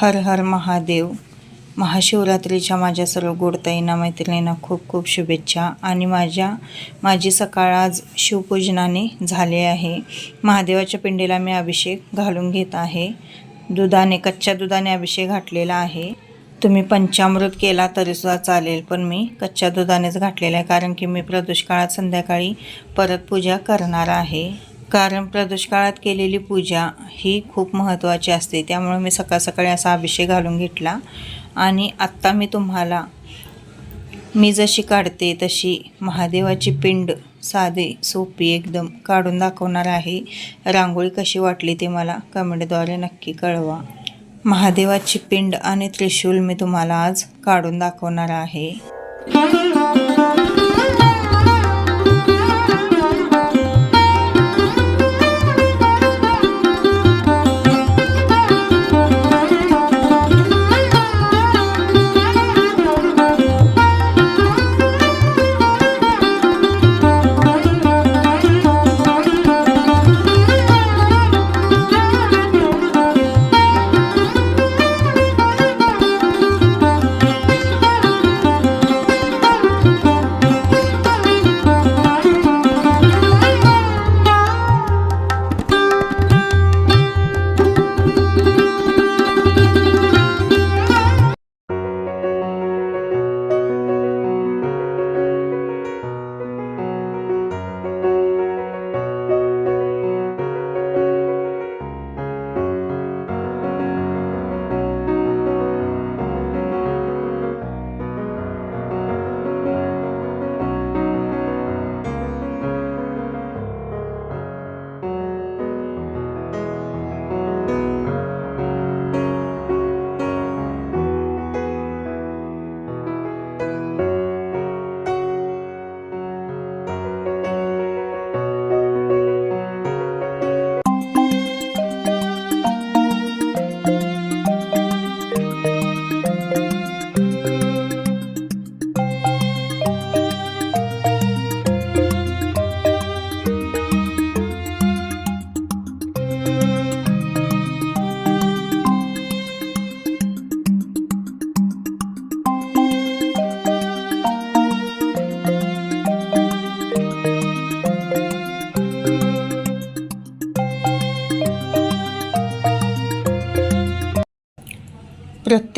हर हर महादेव. महाशिवरात्रीच्या माझ्या सर्व गोडताईंना मैत्रिणींना खूप खूप शुभेच्छा. आणि माझ्या माझी सकाळ आज शिवपूजनाने झाले आहे. महादेवाच्या पिंडीला मी अभिषेक घालून घेत आहे. दुधाने कच्च्या दुधाने अभिषेक घातलेला आहे. तुम्ही पंचामृत केला तरीसुद्धा चालेल पण मी कच्च्या दुधानेच घातलेला आहे कारण की मी प्रदुष्काळात संध्याकाळी परत पूजा करणार आहे. कारण प्रदोष काळात केलेली पूजा ही खूप महत्त्वाची असते. त्यामुळे मी सकाळ सकाळी असा अभिषेक घालून घेतला. आणि आत्ता मी तुम्हाला मी जशी काढते तशी महादेवाची पिंड साधे सोपी एकदम काढून दाखवणार आहे. रांगोळी कशी वाटली ते मला कमेंटद्वारे नक्की कळवा. महादेवाची पिंड आणि त्रिशूल मी तुम्हाला आज काढून दाखवणार आहे.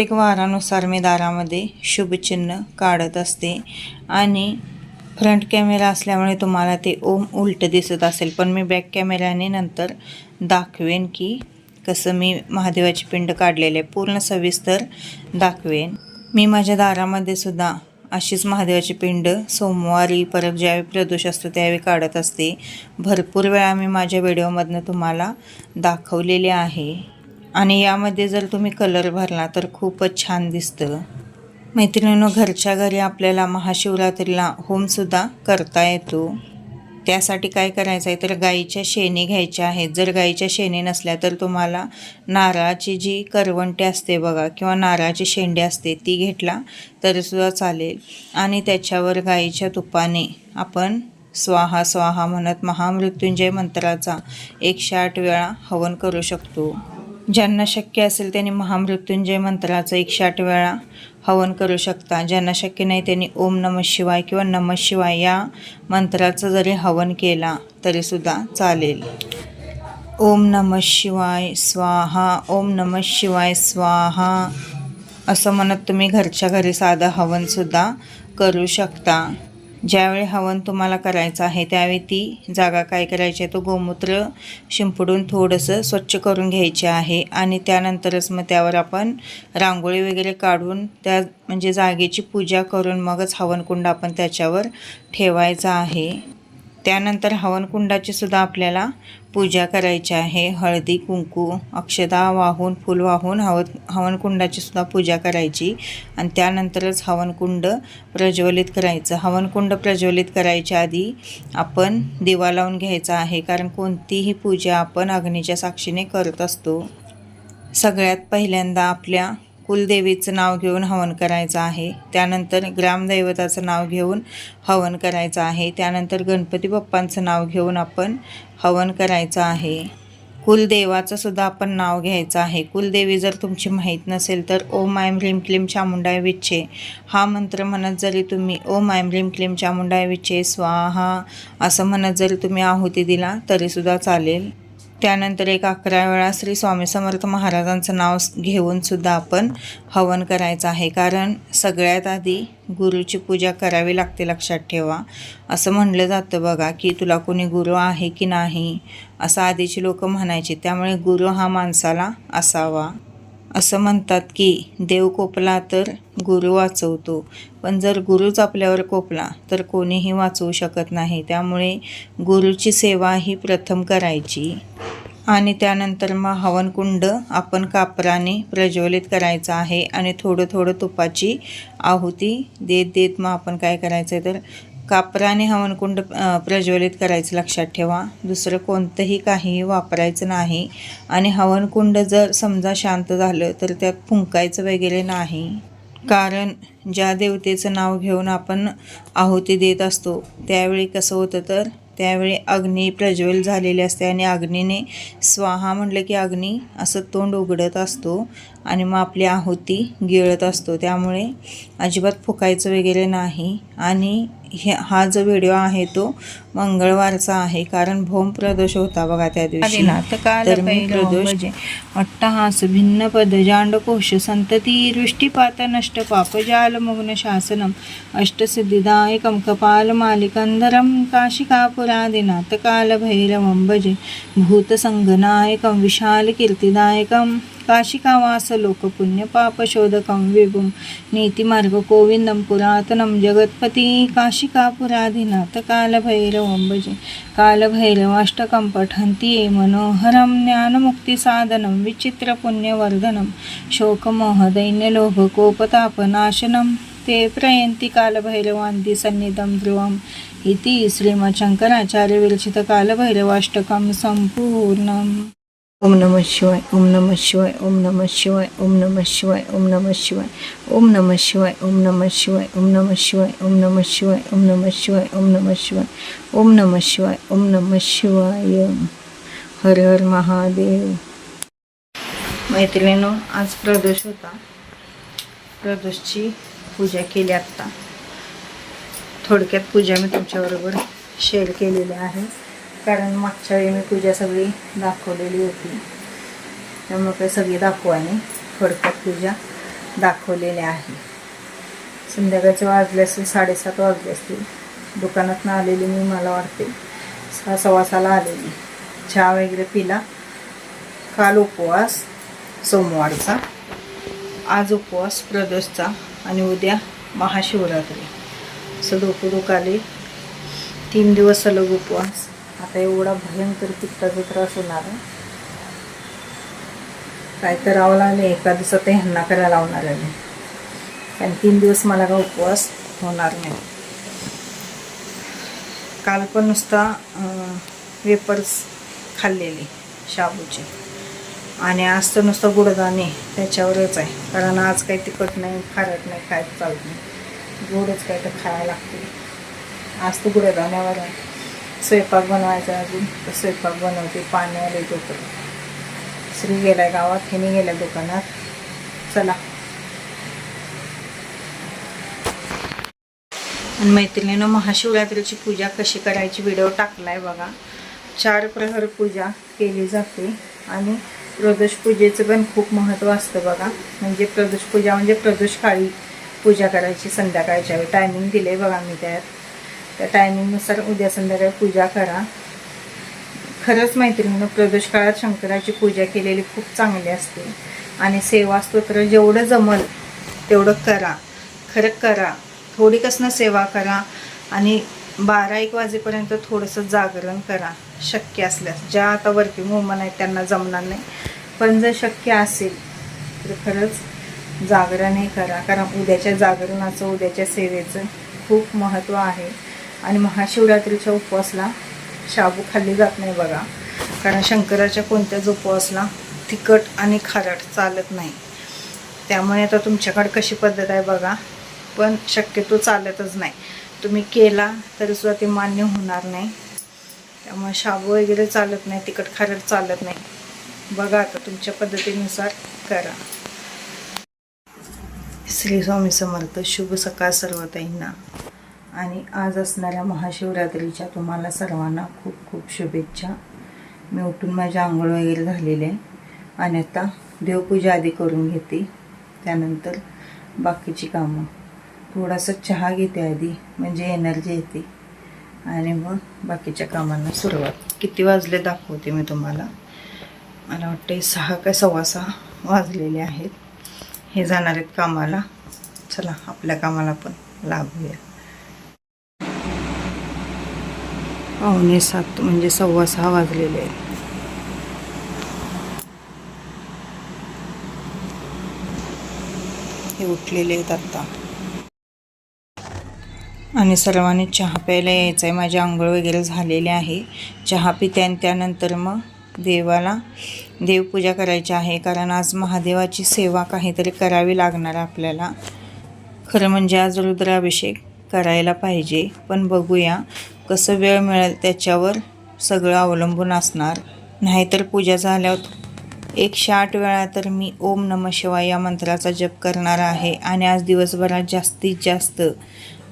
प्रत्येक वारानुसार मी दारामध्ये शुभचिन्ह काढत असते. आणि फ्रंट कॅमेरा असल्यामुळे तुम्हाला ते ओम उलट दिसत असेल. पण मी बॅक कॅमेऱ्याने नंतर दाखवेन की कसं मी महादेवाची पिंड काढलेले. आहे पूर्ण सविस्तर दाखवेन. मी माझ्या दारामध्ये सुद्धा अशीच महादेवाची पिंड सोमवारी परत ज्यावेळी प्रदोष असतो त्यावेळी काढत असते. भरपूर वेळा मी माझ्या व्हिडिओमधनं तुम्हाला दाखवलेले आहे. आणि यामध्ये जर तुम्ही कलर भरला तर खूपच छान दिसतं. मैत्रिणीनं घरच्या घरी आपल्याला महाशिवरात्रीला होमसुद्धा करता येतो. त्यासाठी काय करायचं आहे? तर गाईच्या शेणी घ्यायच्या आहेत. जर गाईच्या शेणी नसल्या तर तुम्हाला नारळाची जी करवंटी असते बघा किंवा नारळाची शेंडी असते ती घेतला तरीसुद्धा चालेल. आणि त्याच्यावर गाईच्या तुपाने आपण स्वाहा स्वाहा म्हणत महामृत्युंजय मंत्राचा एकशे आठ वेळा हवन करू शकतो. ज्यांना शक्य असेल त्यांनी महामृत्युंजय मंत्राचं एकशे आठ वेळा हवन करू शकता. ज्यांना शक्य नाही त्यांनी ओम नम शिवाय किंवा नम शिवाय या मंत्राचं जरी हवन केला तरीसुद्धा चालेल. ओम नम शिवाय स्वाहा ओम नम शिवाय स्वाहा असं म्हणत तुम्ही घरच्या घरी साधं हवनसुद्धा करू शकता. ज्यावेळी हवन तुम्हाला करायचं आहे त्यावेळी ती जागा काय करायची आहे तो गोमूत्र शिंपडून थोडंसं स्वच्छ करून घ्यायचे आहे आणि त्यानंतरच मग त्यावर आपण रांगोळी वगैरे काढून त्या म्हणजे जागेची पूजा करून मगच हवनकुंड आपण त्याच्यावर ठेवायचा आहे. त्यानंतर हवनकुंडाची सुद्धा आपल्याला पूजा करायची आहे. हळदी कुंकू अक्षदा वाहून फुल वाहून हव हवनकुंडाची सुद्धा पूजा करायची. आणि त्यानंतरच हवनकुंड प्रज्वलित करायचं. हवनकुंड प्रज्वलित करायच्या आधी आपण दिवा लावून घ्यायचा आहे. कारण कोणतीही पूजा आपण अग्नीच्या साक्षीने करत असतो. सगळ्यात पहिल्यांदा आपल्या कुलदेवीचं नाव घेऊन हवन करायचं आहे. त्यानंतर ग्रामदैवताचं नाव घेऊन हवन करायचं आहे. त्यानंतर गणपती बाप्पांचं नाव घेऊन आपण हवन करायचं आहे. कुलदेवाचं सुद्धा आपण नाव घ्यायचं आहे. कुलदेवी जर तुमची माहीत नसेल तर ओम आयम ह्रीम क्लीम चामुंडाय विच्छे. हा मंत्र म्हणत जरी तुम्ही ओम आयम ह्रीम क्लीम चामुंडाय विच्छे स्वाहा असं म्हणत जरी तुम्ही आहुती दिला तरीसुद्धा चालेल. त्यानंतर एक अकरा वेळा श्री स्वामी समर्थ महाराजांचं नाव घेऊन सुद्धा आपण हवन करायचं आहे. कारण सगळ्यात आधी गुरुची पूजा करावी लागते लक्षात ठेवा. असं म्हणलं जातं बघा की तुला कोणी गुरु आहे की नाही असं आधीची लोक म्हणायची. त्यामुळे गुरु हा माणसाला असावा. असं म्हणतात की देव कोपला तर गुरु वाचवतो. पण जर गुरुच आपल्यावर कोपला तर कोणीही वाचवू शकत नाही. त्यामुळे गुरुची सेवा ही प्रथम करायची. आणि त्यानंतर मग हवनकुंड आपण कापराने प्रज्वलित करायचं आहे आणि थोडं थोडं तुपाची आहुती देत देत मग आपण काय करायचं आहे तर कापराने हवनकुंड प्रज्वलित करायचं लक्षात ठेवा. दुसरं कोणतंही काहीही वापरायचं नाही. आणि हवनकुंड जर समजा शांत झालं तर त्यात फुंकायचं वगैरे नाही. कारण ज्या देवतेचं नाव घेऊन आपण आहुती देत असतो त्यावेळी कसं होतं तर त्यावेळी अग्नी प्रज्वल झालेली असते आणि अग्नीने स्वाहा म्हटलं की अग्नी असं तोंड उघडत असतो. आणि मग आपली आहुती गिळत असतो. त्यामुळे अजिबात फुकायचं वगैरे नाही. आणि हे हा जो व्हिडिओ आहे तो मंगळवारचा आहे. कारण भौम प्रदोष होता बघा त्या दिवशी. तर मी प्रदोष अट्टहास भिन्न पद जांडकोश संतती दृष्टिपात नष्ट पापजाल मुग्न शासनम अष्टसिद्धिदायकं कपाल मालिकंधरं काशिकापुरादिनाथ कालभैरवं भजे भूतसङ्गनायकं विशालकीर्तिदायकं काशिकावास लोकपुण्यपापशोधकं विभुं नीतिमार्गगोविन्दं पुरातनं जगत्पति काशिकापुरादिनाथ कालभैरवं भजे कालभैरवाष्टकं पठन्ति ये मनोहरं ज्ञानमुक्तिसाधनं विचित्रपुण्यवर्धनं शोकमोहदैन्यलोभकोपतापनाशनं ते प्रयन्ति कालभैरवान्ति सन्निधं ध्रुवम् इति श्रीमच्छङ्कराचार्यविरचितकालभैरवाष्टकं सम्पूर्णम्। ओम नमः शिवाय ओम नमः शिवाय ओम नमः शिवाय ओम नमः शिवाय ओम नमः शिवाय ओम नमः शिवाय ओम नमः शिवाय ओम नमः शिवाय ओम नमः शिवाय ओम नमः शिवाय ओम नमः शिवाय ओम नमः शिवाय ओम नमः शिवाय हर हर महादेव मैत्रिणीनो आज प्रदोष होता प्रदोषची पूजा केली आत्ता थोडक्यात पूजा मी तुमच्याबरोबर शेअर केलेली आहे कारण मागच्या वेळी मी पूजा सगळी दाखवलेली होती. त्यामुळे काही सगळी दाखवाने थोडक्यात पूजा दाखवलेली आहे. संध्याकाळचे वाजले असतील साडेसात वाजले असतील. दुकानातनं आलेली मी मला वाटते. सहा सव्वासाला आलेली. चहा वगैरे पिला. काल उपवास सोमवारचा. आज उपवास प्रदोषचा आणि उद्या महाशिवरात्री. असं डोकं दुखाले. तीन दिवस सलग उपवास. आता एवढा भयंकर पित्ताचा त्रास होणार काय तर करावं लागले एका दिवसात ते ह्यांना करायला लावणार आहे कारण तीन दिवस मला का उपवास होणार नाही. काल पण नुसता वेपर्स खाल्लेले शाबूचे. आणि आज तर नुसतं गुडदाणे त्याच्यावरच आहे. कारण आज काही तिखट नाही खारट नाही काय चालत नाही. गोडच काय तर खायला लागते आज तर गुडदाण्यावर आहे. स्वयंपाक बनवायचा अजून. तर स्वयंपाक बनवते पाण्याला येतो श्री गेलाय गावात हिने गेल्या दुकानात. चला. आणि मैत्रिणीनं महाशिवरात्रीची पूजा कशी करायची व्हिडिओ टाकलाय बघा. चार प्रहर पूजा केली जाते आणि प्रदोष पूजेचं पण खूप महत्त्व असतं बघा. म्हणजे प्रदोष पूजा म्हणजे प्रदोष काळी पूजा करायची संध्याकाळच्या वेळी. टायमिंग दिले बघा मी त्यात. त्या टायमिंगनुसार उद्या संध्याकाळी पूजा करा. खरंच मैत्रिणीनं प्रदोष काळात शंकराची पूजा केलेली खूप चांगली असते. आणि सेवा स्तोत्र जेवढं जमल तेवढं करा. खरं करा. थोडी कसनं सेवा करा. आणि बारा एक वाजेपर्यंत थोडंसं जागरण करा. शक्य असल्यास. ज्या आता वर्किंग वुमन आहेत त्यांना जमणार नाही. पण जर शक्य असेल तर खरंच जागरणही करा. कारण उद्याच्या जागरणाचं उद्याच्या सेवेचं खूप महत्त्व आहे. आणि महाशिवरात्रीच्या उपवासला शाबू खाल्ली जात नाही बघा. कारण शंकराच्या कोणत्याच उपवासला तिखट आणि खारट चालत नाही. त्यामुळे आता तुमच्याकडे कशी पद्धत आहे बघा. पण शक्यतो चालतच नाही. तुम्ही केला तरीसुद्धा ते मान्य होणार नाही. त्यामुळे शाबू वगैरे चालत नाही तिखट खारट चालत नाही. बघा आता तुमच्या पद्धतीनुसार करा. श्री स्वामी समर्थ शुभ सकाळ सर्व आणि आज असणाऱ्या महाशिवरात्रीच्या तुम्हाला सर्वांना खूप खूप शुभेच्छा. मी उठून माझ्या आंघोळ वगैरे झालेले आहे आणि आता देवपूजा आधी करून घेते. त्यानंतर बाकीची कामं. थोडासा चहा घेते आधी म्हणजे एनर्जी येते. आणि मग बाकीच्या कामांना सुरुवात. किती वाजले दाखवते मी तुम्हाला. मला वाटते सहा का सव्वा सहा वाजलेले आहेत. हे जाणार आहेत कामाला. चला आपल्या कामाला पण लागूया पावणे सात म्हणजे सव्वा सहा वाजलेले आहेत. हे उठलेले आहेत आत्ता आणि सर्वांनी चहा प्यायला यायचं आहे माझी आंघोळ वगैरे झालेली आहे. चहा पिते आणि त्यानंतर मग देवाला देवपूजा करायची आहे. कारण आज महादेवाची सेवा काहीतरी करावी लागणार आपल्याला. खरं म्हणजे आज रुद्राभिषेक करायला पाहिजे. पण बघूया. कसं वेळ मिळेल त्याच्यावर सगळं अवलंबून असणार. नाहीतर पूजा झाल्यावर एकशे आठ वेळा तर मी ओम नम शिवाय या मंत्राचा जप करणार आहे आणि आज दिवसभरात जास्तीत जास्त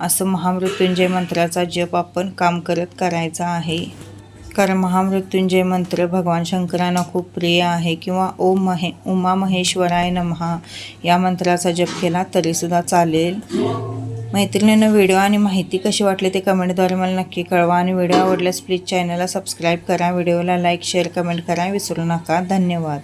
असं महामृत्युंजय मंत्राचा जप आपण काम करत करायचा आहे. कारण महामृत्युंजय मंत्र भगवान शंकरांना खूप प्रिय आहे किंवा ओम महे उमा महेश्वराय नमहा या मंत्राचा जप केला तरीसुद्धा चालेल. मैत्रिणीनं व्हिडिओ आणि माहिती कशी वाटली ते कमेंटद्वारे मला नक्की कळवा आणि व्हिडिओ आवडल्यास प्लीज चॅनलला सबस्क्राईब करा. व्हिडिओला लाईक शेअर कमेंट करा विसरू नका. धन्यवाद.